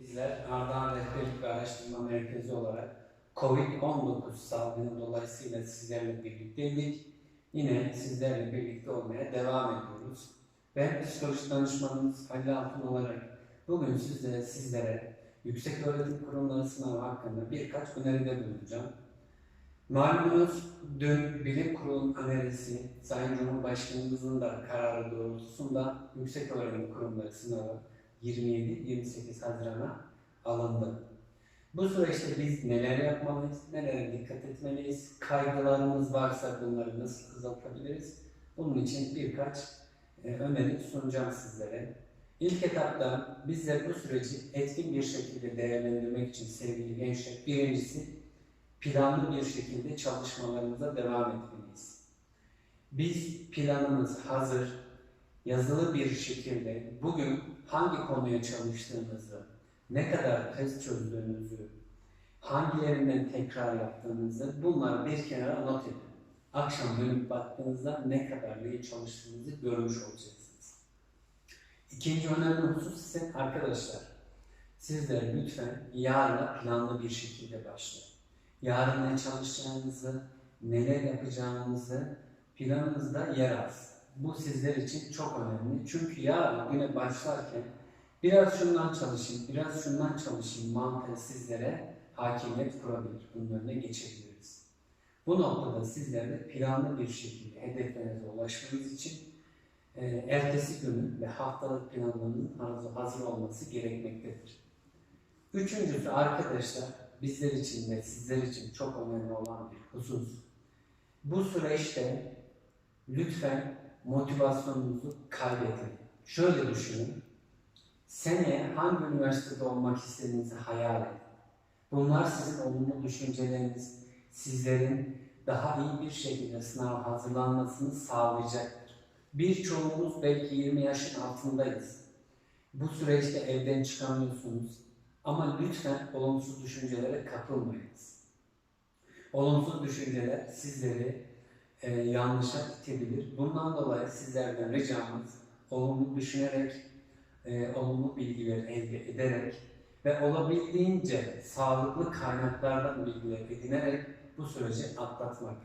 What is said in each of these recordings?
Bizler Ardahan Rehberlik ve Araştırma Merkezi olarak COVID-19 salgını dolayısıyla sizlerle birlikteydik. Yine sizlerle birlikte olmaya devam ediyoruz. Ben psikoloji danışmanınız Halil Altun olarak bugün sizlere, sizlere yüksek öğretim kurumları sınavı hakkında birkaç öneride bulunacağım. Malumunuz dün bilim kurulunun önerisi Sayın Cumhurbaşkanımızın da kararı doğrultusunda yüksek öğretim kurumları sınavı 27-28 Haziran'a alındı. Bu süreçte biz neler yapmalıyız, nelere dikkat etmeliyiz, kaygılarımız varsa bunları nasıl azaltabiliriz? Bunun için birkaç e, öneri sunacağım sizlere. İlk etapta bizler bu süreci etkin bir şekilde değerlendirmek için sevgili gençler, birincisi planlı bir şekilde çalışmalarımıza devam etmeliyiz. Biz planımız hazır, yazılı bir şekilde bugün hangi konuya çalıştığınızı, ne kadar test çözdüğünüzü, hangilerinden tekrar yaptığınızı bunları bir kenara not edin. Akşam dönüp baktığınızda ne kadar iyi çalıştığınızı görmüş olacaksınız. İkinci önemli husus ise arkadaşlar, sizler lütfen yarına planlı bir şekilde başlayın. Yarın ne çalışacağınızı, neler yapacağınızı planınızda yer alsın. Bu sizler için çok önemli. Çünkü yarın güne başlarken biraz şundan çalışayım, biraz şundan çalışayım mantığı sizlere hakimiyet kurabilir. Bunun önüne geçebiliriz. Bu noktada sizlerle planlı bir şekilde hedeflerinize ulaşmanız için e, ertesi günün ve haftalık planlarının hazır olması gerekmektedir. Üçüncüsü arkadaşlar bizler için ve sizler için çok önemli olan bir husus. Bu süreçte lütfen motivasyonunuzu kaybetmeyin. Şöyle düşünün. Seneye hangi üniversitede olmak istediğinizi hayal edin. Bunlar sizin olumlu düşünceleriniz, sizlerin daha iyi bir şekilde sınav hazırlanmasını sağlayacaktır. Birçoğumuz belki 20 yaşın altındayız. Bu süreçte evden çıkamıyorsunuz. Ama lütfen olumsuz düşüncelere kapılmayınız. Olumsuz düşünceler sizleri e, yanlışa itebilir. Bundan dolayı sizlerden ricamız olumlu düşünerek, e, olumlu bilgiler elde ederek ve olabildiğince sağlıklı kaynaklardan bilgiler edinerek bu süreci atlatmak.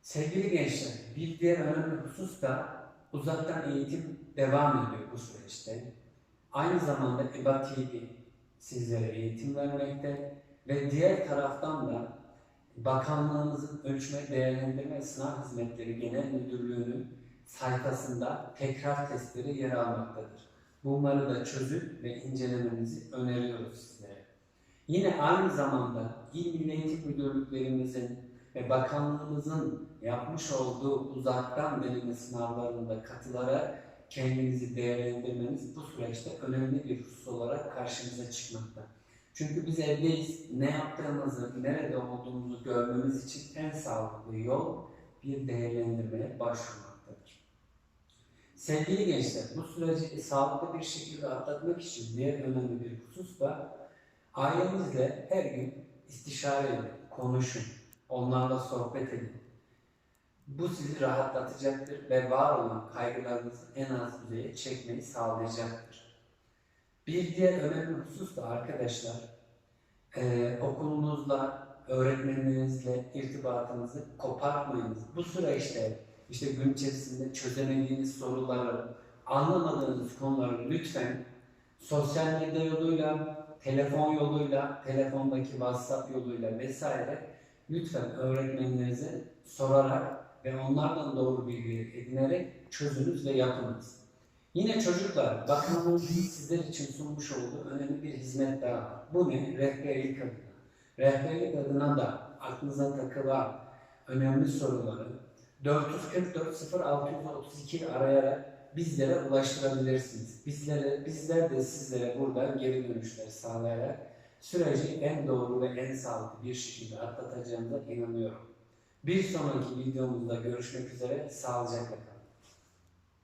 Sevgili gençler, bir diğer önemli husus da uzaktan eğitim devam ediyor bu süreçte. Aynı zamanda EBA TV sizlere eğitim vermekte ve diğer taraftan da Bakanlığımızın Ölçme, Değerlendirme ve Sınav Hizmetleri Genel Müdürlüğü'nün sayfasında tekrar testleri yer almaktadır. Bunları da çözüp ve incelemenizi öneriyoruz sizlere. Yine aynı zamanda İl Milli Müdürlüklerimizin ve bakanlığımızın yapmış olduğu uzaktan deneme sınavlarında katılarak kendinizi değerlendirmeniz bu süreçte önemli bir husus olarak karşımıza çıkmakta. Çünkü biz evdeyiz, ne yaptığımızı, nerede olduğumuzu görmemiz için en sağlıklı yol bir değerlendirmeye başvurmaktadır. Sevgili gençler, bu süreci sağlıklı bir şekilde atlatmak için diğer önemli bir husus da ailenizle her gün istişare edin, konuşun, onlarla sohbet edin. Bu sizi rahatlatacaktır ve var olan kaygılarınızı en az düzeye çekmeyi sağlayacaktır. Bir diğer önemli husus da arkadaşlar, eee, okulunuzla, öğretmenlerinizle irtibatınızı kopartmayınız. Bu süreçte işte gün içerisinde çözemediğiniz soruları, anlamadığınız konuları lütfen sosyal medya yoluyla, telefon yoluyla, telefondaki WhatsApp yoluyla vesaire lütfen öğretmenlerinize sorarak ve onlardan doğru bilgi edinerek çözünüz ve yapınız. Yine çocuklar, bakanlığımızın sizler için sunmuş olduğu önemli bir hizmet daha var. Bu ne? Rehberlik adına. Rehberlik adına da aklınıza takılan önemli soruları 444 0632 arayarak bizlere ulaştırabilirsiniz. Bizlere, bizler de sizlere buradan geri dönüşler sağlayarak süreci en doğru ve en sağlıklı bir şekilde atlatacağınıza inanıyorum. Bir sonraki videomuzda görüşmek üzere. Sağlıcakla kalın.